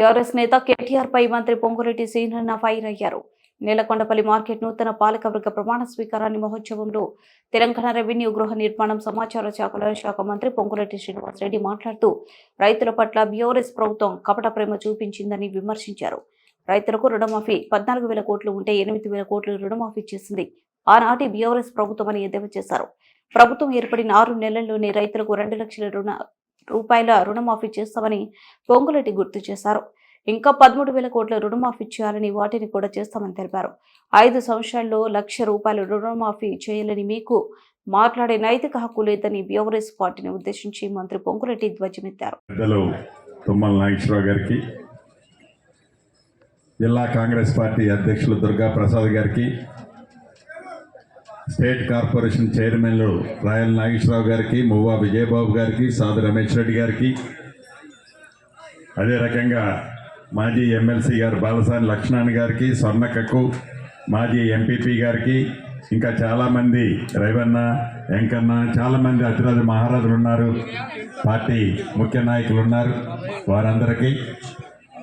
TRS నేత కేటీఆర్ పై మంత్రి Pongureddy శ్రీనన్న fire అయ్యారు. నేలకొండపల్లి మార్కెట్ నూతన పాలకవర్గ ప్రమాణ స్వీకారాన్ని మహోత్సవంలో తెలంగాణ రెవెన్యూ గృహ నిర్మాణం సమాచార శాఖల శాఖ మంత్రి పొంగురెడ్డి శ్రీనివాసరెడ్డి మాట్లాడుతూ రైతుల పట్ల బీఆర్ఎస్ ప్రభుత్వం కపట ప్రేమ చూపించిందని విమర్శించారు. రైతులకు రుణమాఫీ పద్నాలుగు వేల కోట్లు ఉంటే ఎనిమిది వేల కోట్లు రుణమాఫీ చేసింది. ఆనాటి బీఆర్ఎస్ ప్రభుత్వం అని ఎద్దేవా చేశారు. ప్రభుత్వం ఏర్పడిన ఆరు నెలల్లోనే రైతులకు రెండు లక్షల రుణ రూపాయల రుణమాఫీ చేస్తామని పొంగులెట్టి గుర్తు చేశారు. ఇంకా పదమూడు వేల కోట్ల రుణమాఫీ చేయాలని వాటిని కూడా చేస్తామని తెలిపారు. ఐదు సంవత్సరాల్లో లక్ష రూపాయలు రుణమాఫీ చేయాలని మీకు మాట్లాడే నైతిక హక్కు లేదని బీఆర్ఎస్ పార్టీని ఉద్దేశించి మంత్రి పొంగులెట్టి ధ్వజమెత్తారు తుమ్మల నాగేశ్వరరావు గారికి జిల్లా కాంగ్రెస్ పార్టీ అధ్యక్షులు దుర్గా ప్రసాద్ గారికి స్టేట్ కార్పొరేషన్ చైర్మన్లు రాయల్ నాగేశ్వరరావు గారికి మువ్వా విజయబాబు గారికి సాధు రమేష్ రెడ్డి గారికి. అదే రకంగా మాజీ ఎమ్మెల్సీ గారు బాలసాని లక్ష్మణ్ గారికి స్వర్ణకకు మాజీ ఎంపీపీ గారికి ఇంకా చాలామంది రేవన్న వెంకన్న చాలామంది అతిరాజు మహారాజులు ఉన్నారు. పార్టీ ముఖ్య నాయకులు ఉన్నారు వారందరికీ.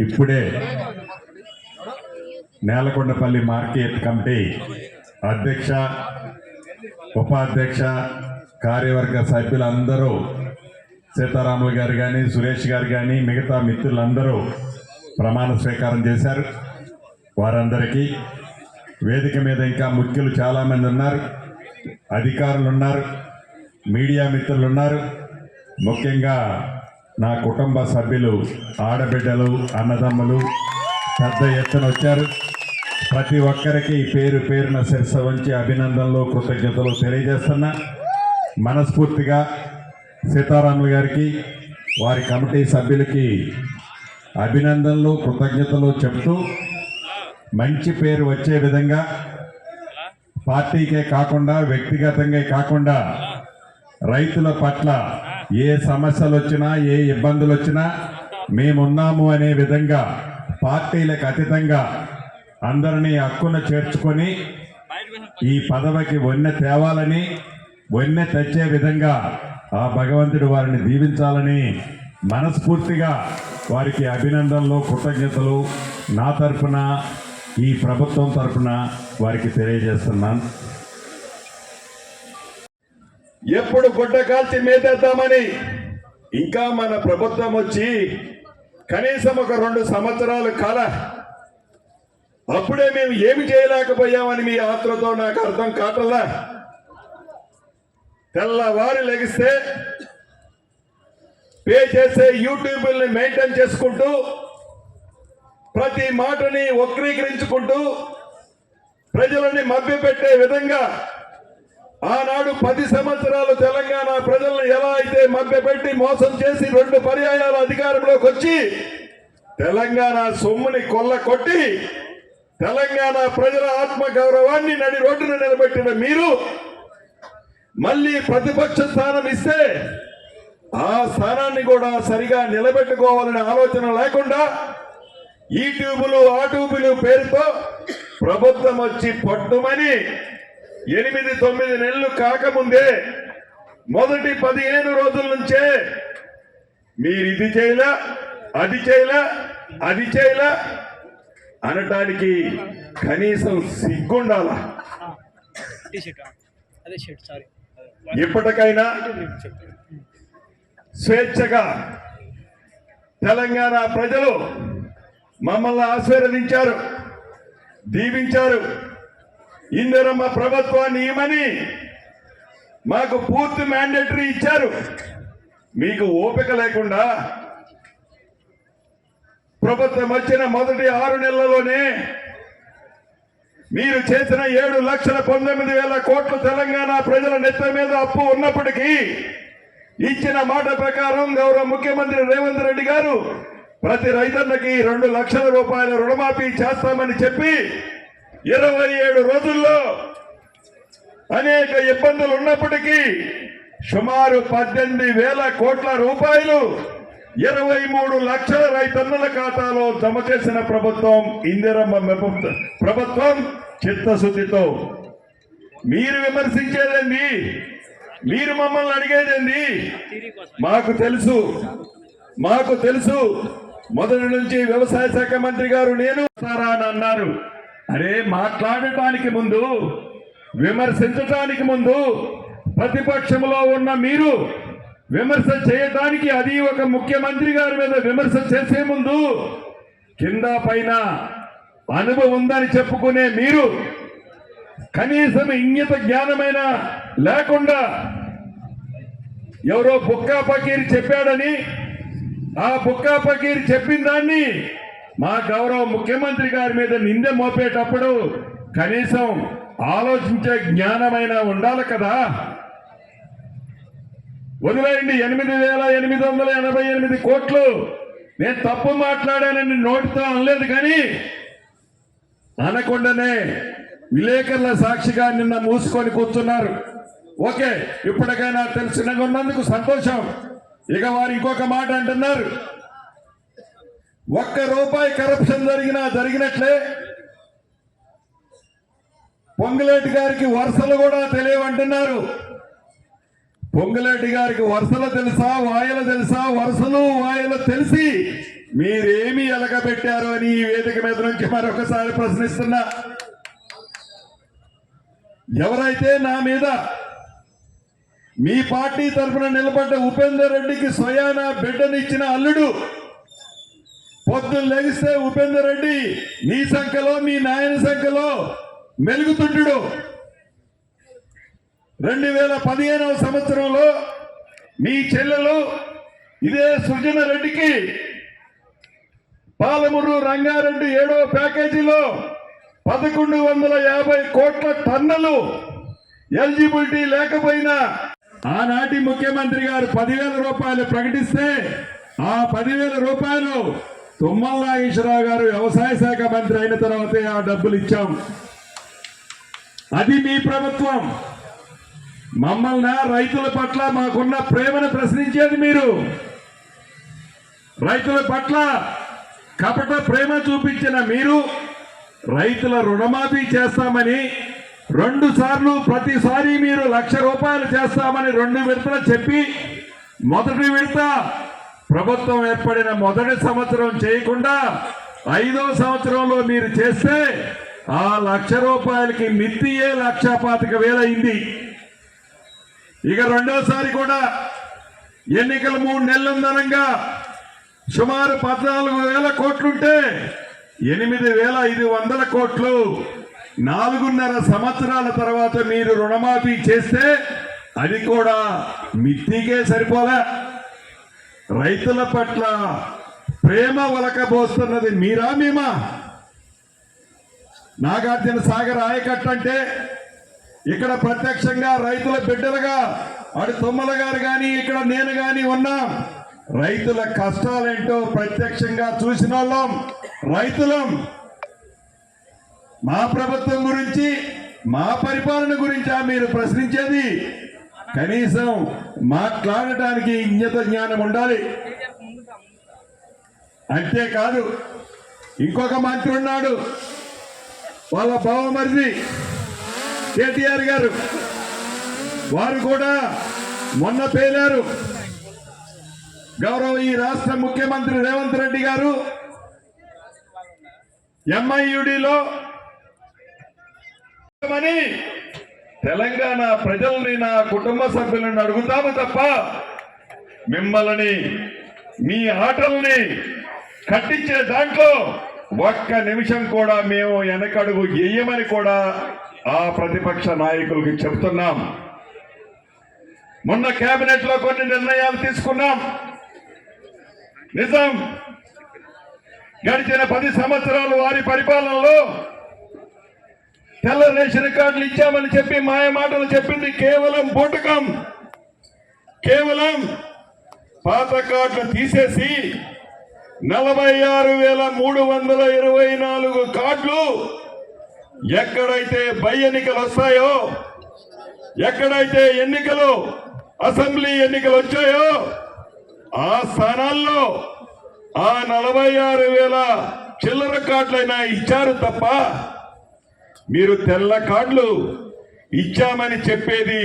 ఇప్పుడే నేలకొండపల్లి మార్కెట్ కమిటీ అధ్యక్ష ఉపాధ్యక్ష కార్యవర్గ సభ్యులందరూ సీతారాములు గారు కానీ సురేష్ గారు కానీ మిగతా మిత్రులందరూ ప్రమాణ స్వీకారం చేశారు. వారందరికీ వేదిక మీద ఇంకా ముఖ్యులు చాలామంది ఉన్నారు. అధికారులు ఉన్నారు. మీడియా మిత్రులు ఉన్నారు. ముఖ్యంగా నా కుటుంబ సభ్యులు ఆడబిడ్డలు అన్నదమ్ములు పెద్ద ఎత్తున వచ్చారు. ప్రతి ఒక్కరికి పేరు పేరున శిరస వంచి అభినందనలు కృతజ్ఞతలు తెలియజేస్తున్నా. మనస్ఫూర్తిగా సీతారాములు గారికి వారి కమిటీ సభ్యులకి అభినందనలు కృతజ్ఞతలు చెప్తూ మంచి పేరు వచ్చే విధంగా పార్టీకే కాకుండా వ్యక్తిగతంగా కాకుండా రైతుల పట్ల ఏ సమస్యలు వచ్చినా ఏ ఇబ్బందులు వచ్చినా మేమున్నాము అనే విధంగా పార్టీలకు అతీతంగా అందరినీ హక్కున చేర్చుకొని ఈ పదవికి వన్నె తేవాలని వన్నె తెచ్చే విధంగా ఆ భగవంతుడు వారిని దీవించాలని మనస్ఫూర్తిగా వారికి అభినందనలు కృతజ్ఞతలు నా తరఫున ఈ ప్రభుత్వం తరఫున వారికి తెలియజేస్తున్నాను. ఎప్పుడు గుడ్డ కాల్చి మేతేద్దామని ఇంకా మన ప్రభుత్వం వచ్చి కనీసం ఒక రెండు సంవత్సరాలు కాల అప్పుడే మేము ఏమి చేయలేకపోయామని మీ ఆత్రతో నాకు అర్థం కాటలా తెల్లవారి లెగిస్తే పే చేసే యూట్యూబ్ని మెయింటైన్ చేసుకుంటూ ప్రతి మాటని వక్రీకరించుకుంటూ ప్రజలని మభ్యపెట్టే విధంగా ఆనాడు పది సంవత్సరాలు తెలంగాణ ప్రజలను ఎలా అయితే మభ్యపెట్టి మోసం చేసి రెండు పర్యాయాలు అధికారంలోకి వచ్చి తెలంగాణ సొమ్ముని కొల్ల కొట్టి తెలంగాణ ప్రజల ఆత్మ గౌరవాన్ని నడి రోడ్డున నిలబెట్టిన మీరు మళ్ళీ ప్రతిపక్ష స్థానం ఇస్తే ఆ స్థానాన్ని కూడా సరిగా నిలబెట్టుకోవాలనే ఆలోచన లేకుండా ఈ ట్యూబులు ఆ ట్యూబులు పేరుతో ప్రభుత్వం వచ్చి పట్టుమని ఎనిమిది తొమ్మిది నెలలు కాకముందే మొదటి పదిహేను రోజుల నుంచే మీరు ఇది చేయలే అది చేయలే అది చేయలే అనటానికి కనీసం సిగ్గుండాలా. ఇప్పటికైనా స్వేచ్ఛగా తెలంగాణ ప్రజలు మమ్మల్ని ఆశీర్వదించారు దీవించారు. ఇందిరమ్మ ప్రభుత్వాన్ని ఇవ్వమని మాకు పూర్తి మ్యాండేటరీ ఇచ్చారు. మీకు ఓపిక లేకుండా ప్రభుత్వం వచ్చిన మొదటి ఆరు నెలల్లోనే మీరు చేసిన ఏడు లక్షల పంతొమ్మిది వేల కోట్ల తెలంగాణ ప్రజల నెత్త మీద అప్పు ఉన్నప్పటికీ ఇచ్చిన మాట ప్రకారం గౌరవ ముఖ్యమంత్రి రేవంత్ రెడ్డి గారు ప్రతి రైతన్నకి రెండు లక్షల రూపాయల రుణమాఫీ చేస్తామని చెప్పి ఇరవై ఏడు రోజుల్లో అనేక ఇబ్బందులు ఉన్నప్పటికీ సుమారు పద్దెనిమిది వేల కోట్ల రూపాయలు ఇరవై మూడు లక్షల రైతన్నుల ఖాతాలో జమ చేసిన ప్రభుత్వం ఇందిరమ్మ ప్రభుత్వం చిత్తశుద్ధితో. మీరు విమర్శించేదండి. మీరు మమ్మల్ని అడిగేదండి. మాకు తెలుసు. మాకు తెలుసు. మొదటి నుంచి వ్యవసాయ శాఖ మంత్రి గారు నేను వస్తారా అని అన్నారు. అరే మాట్లాడటానికి ముందు విమర్శించటానికి ముందు ప్రతిపక్షంలో ఉన్న మీరు విమర్శ చేయడానికి అది ఒక ముఖ్యమంత్రి గారి మీద విమర్శ చేసే ముందు కింద పైన అనుభవం ఉందని చెప్పుకునే మీరు కనీసం ఇంగిత జ్ఞానమైన లేకుండా ఎవరో బుక్కా పకీర్ చెప్పాడని ఆ బుక్కా పకీర్ చెప్పిన దాన్ని మా గౌరవ ముఖ్యమంత్రి గారి మీద నింద మోపేటప్పుడు కనీసం ఆలోచించే జ్ఞానమైనా ఉండాలి కదా. వదిలేయండి. ఎనిమిది వేల ఎనిమిది వందల ఎనభై ఎనిమిది కోట్లు. నేను తప్పు మాట్లాడానని నోటితో అనలేదు కానీ అనకుండానే విలేకరుల సాక్షిగా నిన్న మూసుకొని కూర్చున్నారు. ఓకే ఇప్పటికైనా తెలిసినగా ఉన్నందుకు సంతోషం. ఇక వారు ఇంకొక మాట అంటున్నారు. ఒక్క రూపాయి కరప్షన్ జరిగినా జరిగినట్లే. పొంగులేటి గారికి వరుసలు కూడా తెలియవంటున్నారు. పొంగులేటి గారికి వరుసలు తెలుసా వాయలు తెలుసా? వరుసలు వాయలు తెలిసి మీరేమి ఎలగబెట్టారు అని ఈ వేదిక మీద నుంచి మరొకసారి ప్రశ్నిస్తున్నా. ఎవరైతే నా మీద మీ పార్టీ తరఫున నిలబడ్డ ఉపేందర్ రెడ్డికి స్వయాన బిడ్డనిచ్చిన అల్లుడు పొద్దున్న లెగిస్తే ఉపేందర్ రెడ్డి నీ సంఖ్యలో మీ నాయన సంఖ్యలో మెలుగుతుంటుడు. రెండు వేల పదిహేనవ సంవత్సరంలో మీ చెల్లెలు ఇదే సృజన రెడ్డికి పాలమూరు రంగారెడ్డి ఏడో ప్యాకేజీలో పదకొండు వందల యాభై కోట్ల టన్నులు ఎలిజిబిలిటీ లేకపోయినా ఆనాటి ముఖ్యమంత్రి గారు పదివేల రూపాయలు ప్రకటిస్తే ఆ పదివేల రూపాయలు తుమ్మల నాగేశ్వరరావు గారు వ్యవసాయ శాఖ మంత్రి అయిన తర్వాతే ఆ డబ్బులు ఇచ్చాం. అది మీ ప్రభుత్వం. మమ్మల్ని రైతుల పట్ల మాకున్న ప్రేమను ప్రశ్నించేది మీరు. రైతుల పట్ల కపట ప్రేమ చూపించిన మీరు రైతుల రుణమాఫీ చేస్తామని రెండు సార్లు ప్రతిసారి మీరు లక్ష రూపాయలు చేస్తామని రెండు విడతలు చెప్పి మొదటి విడత ప్రభుత్వం ఏర్పడిన మొదటి సంవత్సరం చేయకుండా ఐదో సంవత్సరంలో మీరు చేస్తే ఆ లక్ష రూపాయలకి మిత్తియే లక్ష పాతిక వేలైంది ఇక రెండోసారి కూడా ఎన్నికలు మూడు నెలలందనంగా సుమారు పద్నాలుగు వేల కోట్లుంటే ఎనిమిది వేల ఐదు వందల కోట్లు. నాలుగున్నర సంవత్సరాల తర్వాత మీరు రుణమాఫీ చేస్తే అది కూడా మిత్తికే సరిపోలే. రైతుల పట్ల ప్రేమ ఒలకబోస్తున్నది మీరా మేమా? నాగార్జున సాగర్ ఆయకట్టు అంటే ఇక్కడ ప్రత్యక్షంగా రైతుల బిడ్డలుగా అటు తుమ్మల గారు కానీ ఇక్కడ నేను కానీ ఉన్నాం రైతుల కష్టాలేంటో ప్రత్యక్షంగా చూసిన వాళ్ళం రైతులం. మా ప్రభుత్వం గురించి మా పరిపాలన గురించా మీరు ప్రశ్నించేది కనీసం మాట్లాడటానికి ఇంజత జ్ఞానం ఉండాలి. అంతేకాదు ఇంకొక మంత్రి ఉన్నాడు వాళ్ళ బావమరిది కేటీఆర్ గారు. వారు కూడా మొన్న పేలారు గౌరవ ఈ రాష్ట్ర ముఖ్యమంత్రి రేవంత్ రెడ్డి గారు ఎంఐయుడిలో అని తెలంగాణ ప్రజల్ని నా కుటుంబ సభ్యులను అడుగుతాము తప్ప మిమ్మల్ని మీ ఆటల్ని కట్టించే దాంట్లో ఒక్క నిమిషం కూడా మేము వెనకడుగు వేయమని కూడా ఆ ప్రతిపక్ష నాయకులకి చెబుతున్నాం. మొన్న కేబినెట్లో కొన్ని నిర్ణయాలు తీసుకున్నాం. నిజం. గడిచిన పది సంవత్సరాలు వారి పరిపాలనలో తెల్ల రేషన్ కార్డులు ఇచ్చామని చెప్పి మాయ మాటలు చెప్పింది కేవలం బోటకం. కేవలం పాత కార్డులు తీసేసి నలభై ఆరు వేల మూడు వందల ఇరవై నాలుగు కార్డులు ఎక్కడైతే బై ఎన్నికలు వస్తాయో ఎక్కడైతే ఎన్నికలు అసెంబ్లీ ఎన్నికలు వచ్చాయో ఆ స్థానాల్లో ఆ నలభై ఆరు వేల చిల్లర కార్డులైనా ఇచ్చారు తప్ప మీరు తెల్ల కార్డులు ఇచ్చామని చెప్పేది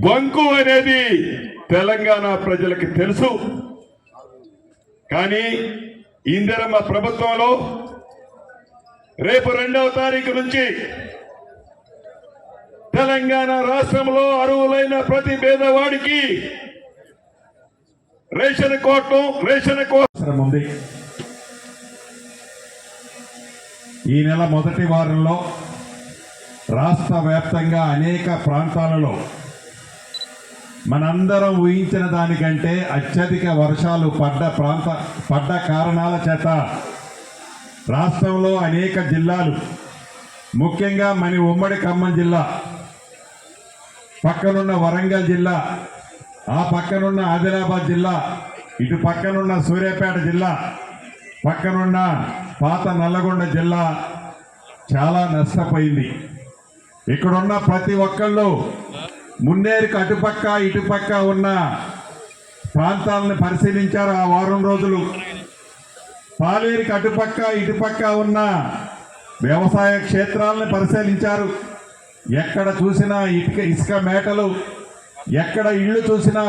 బంకు అనేది తెలంగాణ ప్రజలకి తెలుసు. కానీ ఇందిరమ్మ ప్రభుత్వంలో రేపు రెండవ తారీఖు నుంచి తెలంగాణ రాష్ట్రంలో అరువులైన ప్రతి పేదవాడికి రేషన్ కోట్లు రేషన్ అవసరం ఉంది. ఈ నెల మొదటి వారంలో రాష్ట్ర వ్యాప్తంగా అనేక ప్రాంతాలలో మనందరం ఊహించిన దానికంటే అత్యధిక వర్షాలు పడ్డ ప్రాంత పడ్డ కారణాల చేత రాష్ట్రంలో అనేక జిల్లాలు ముఖ్యంగా మన ఉమ్మడి ఖమ్మం జిల్లా పక్కనున్న వరంగల్ జిల్లా ఆ పక్కనున్న ఆదిలాబాద్ జిల్లా ఇటు పక్కనున్న సూర్యాపేట జిల్లా పక్కనున్న పాత నల్లగొండ జిల్లా చాలా నష్టపోయింది. ఇక్కడున్న ప్రతి ఒక్కళ్ళు మున్నేరుకు అటుపక్క ఇటుపక్క ఉన్న ప్రాంతాలను పరిశీలించారు ఆ వారం రోజులు. పాలేరుకి అటుపక్క ఇటుపక్క ఉన్న వ్యవసాయ క్షేత్రాలను పరిశీలించారు. ఎక్కడ చూసినా ఇటుక ఇసుక మేటలు ఎక్కడ ఇళ్ళు చూసినా